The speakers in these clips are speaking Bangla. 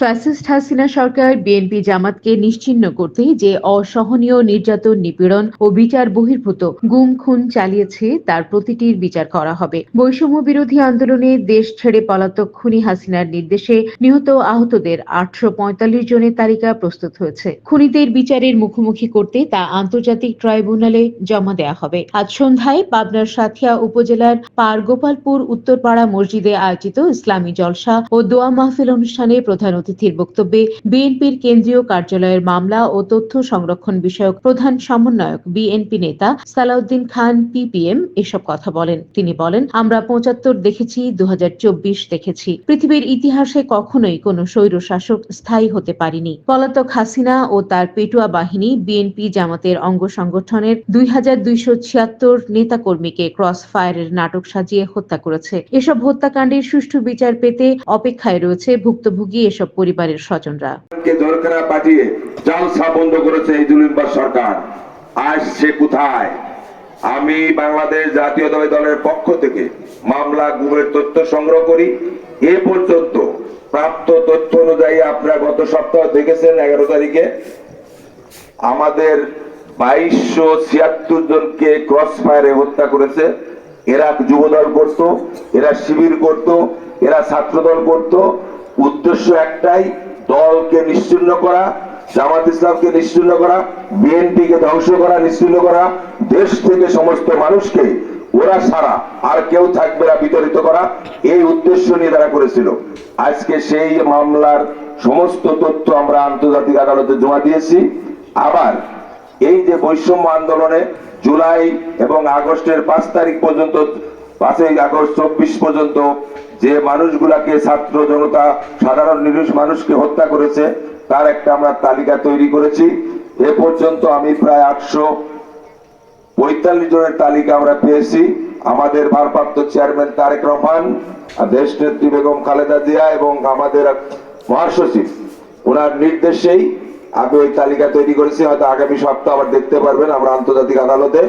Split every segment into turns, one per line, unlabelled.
ফ্যাসিস্ট হাসিনা সরকার বিএনপি জামাতকে নিশ্চিহ্ন করতে যে অসহনীয় নির্যাতন, নিপীড়ন ও বিচার বহির্ভূত গুম, খুন চালিয়েছে, তার প্রতিটির বিচার করা হবে। বৈষম্য বিরোধী আন্দোলনে দেশ ছেড়ে পলাতক খুনি হাসিনার নির্দেশে নিহত আহতদের আটশো পঁয়তাল্লিশ জনের তালিকা প্রস্তুত হয়েছে। খুনিদের বিচারের মুখোমুখি করতে তা আন্তর্জাতিক ট্রাইব্যুনালে জমা দেওয়া হবে। আজ সন্ধ্যায় পাবনার সাথিয়া উপজেলার পার গোপালপুর উত্তরপাড়া মসজিদে আয়োজিত ইসলামী জলসা ও দোয়া মাহফিল অনুষ্ঠানে প্রধান অতিথির বক্তব্যে বিএনপির কেন্দ্রীয় কার্যালয়ের মামলা ও তথ্য সংরক্ষণ বিষয়ক প্রধান সমন্বয়ক বিএনপি নেতা সালাউদ্দিন খান পিপিএম এসব কথা বলেন। তিনি বলেন, আমরা পঁচাত্তর দেখেছি দু দেখেছি। পৃথিবীর ইতিহাসে কখনোই কোনো স্বৈর শাসক স্থায়ী হতে পারেনি। পলাতক হাসিনা ও তার পেটুয়া বাহিনী বিএনপি জামাতের অঙ্গ সংগঠনের দুই ছিয়াত্তর নেতাকর্মীকে ক্রস ফায়ারের নাটক সাজিয়ে হত্যা করেছে। এসব হত্যাকাণ্ডের সুষ্ঠু বিচার পেতে অপেক্ষায় রয়েছে ভুক্তভোগী এসব পরিবারের স্বজনরা।
জোরখানা পাঠিয়ে জালসা বন্ধ করেছে এই জুলিমবার সরকার। সে কোথায়? আমি বাংলাদেশ জাতীয়তাবাদী দলের পক্ষ থেকে মামলা, গুমের তথ্য সংগ্রহ করি। এ পর্যন্ত প্রাপ্ত তথ্য অনুযায়ী আপনারা গত সপ্তাহ দেখেছেন এগারো তারিখে। আমাদের বাইশশো ছিয়াত্তর জনকে ক্রস ফায়ারে হত্যা করেছে। এরা যুবদল করত, এরা শিবির করত, এরা ছাত্রদল করত। উদ্দেশ্য একটাই, দলকে নিশ্চিন্ন করা, জামাত ইসলামকে নিশ্চিন্ন করা বিএনপি কে ধ্বংস করা, নিশ্চিন্ন করা, দেশ থেকে সমস্ত মানুষকে ওরা সারা আর কেউ থাকবে না বিতরিত করা, এই উদ্দেশ্য নিয়ে তারা করেছিল। আজকে সেই মামলার সমস্ত তথ্য আমরা আন্তর্জাতিক আদালতে জমা দিয়েছি। আবার এই যে বৈষম্য আন্দোলনে জুলাই এবং আগস্টের পাঁচ তারিখ পর্যন্ত পাঁচই আগস্ট চব্বিশ পর্যন্ত যে মানুষগুলাকে ছাত্র জনতা, সাধারণ নিরীহ মানুষকে হত্যা করেছে, তার একটা আমরা তালিকা তৈরি করেছি। এ পর্যন্ত আমি প্রায় আটশো পঁয়তাল্লিশ জনের তালিকা আমরা পেয়েছি। আমাদের ভারপ্রাপ্ত চেয়ারম্যান তারেক রহমান দেশ নেত্রী বেগম খালেদা জিয়া এবং আমাদের মহাসচিব। ওনার নির্দেশেই আমি ওই তালিকা তৈরি করেছি, হয়তো আগামী সপ্তাহ আবার দেখতে পারবেন আমরা আন্তর্জাতিক আদালতে।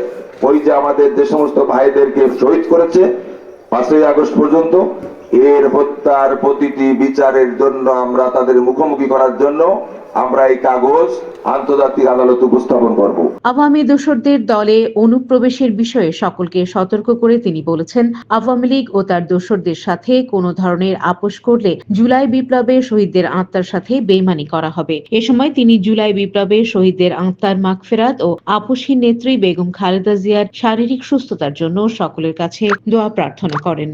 ওই যে আমাদের যে সমস্ত ভাইদেরকে শহীদ করেছে, পাঁচই আগস্ট পর্যন্ত, এর হত্যার প্রতিটি বিচারের জন্য আমরা তাদের মুখোমুখি করার জন্য আমরা এই কাগজ আন্তর্জাতিক আদালতে উপস্থাপন করব।
আওয়ামী দোসরদের দলে অনুপ্রবেশের বিষয়ে সকলকে সতর্ক করে তিনি বলেছেন, আওয়ামী লীগ ও তার দোসরদের সাথে কোনো ধরনের আপোষ করলে জুলাই বিপ্লবে শহীদদের আত্মার সাথে বেইমানি করা হবে। এ সময় তিনি জুলাই বিপ্লবে শহীদদের আত্মার মাগফেরাত ও আপোষহীন নেত্রী বেগম খালেদা জিয়ার শারীরিক সুস্থতার জন্য সকলের কাছে দোয়া প্রার্থনা করেন।